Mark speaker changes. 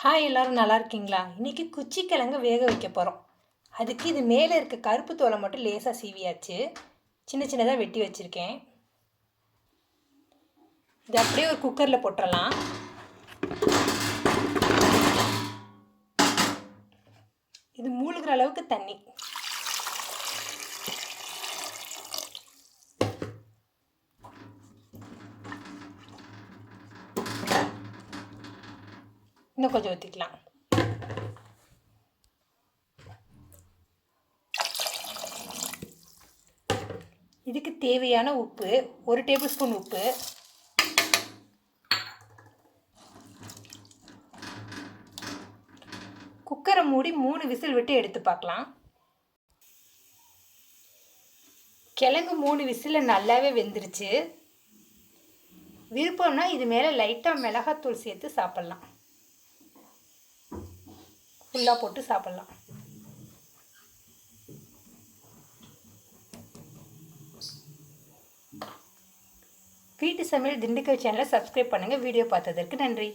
Speaker 1: Hi எல்லாரும் நல்லா இருக்கீங்களா? இன்றைக்கி குச்சிக்கிழங்கு வேக வைக்க போகிறோம் அதுக்கு இது மேலே இருக்க கருப்பு தோலை மட்டும் லேசாக சீவியாச்சு. சின்ன சின்னதாக வெட்டி வச்சுருக்கேன். இது அப்படியே ஒரு குக்கரில் போட்டுடலாம் இது மூழ்கிற அளவுக்கு தண்ணி. இன்னும் கொஞ்சம் ஊற்றிக்கலாம் இதுக்கு தேவையான உப்பு ஒரு டேபிள் ஸ்பூன் உப்பு. குக்கரை மூடி மூணு விசில் விட்டு எடுத்து பார்க்கலாம். கிழங்கு மூணு விசிலில் நல்லாவே வெந்துருச்சு. விருப்பம்னா இது மேலே லைட்டாக மிளகாத்தூள் சேர்த்து சாப்பிட்லாம். ஃபுல்லாக போட்டு சாப்பிட்லாம். வீட்டு சமையல் திண்டுக்கல் சேனலை சப்ஸ்கிரைப் பண்ணுங்கள் வீடியோ பார்த்ததற்கு நன்றி.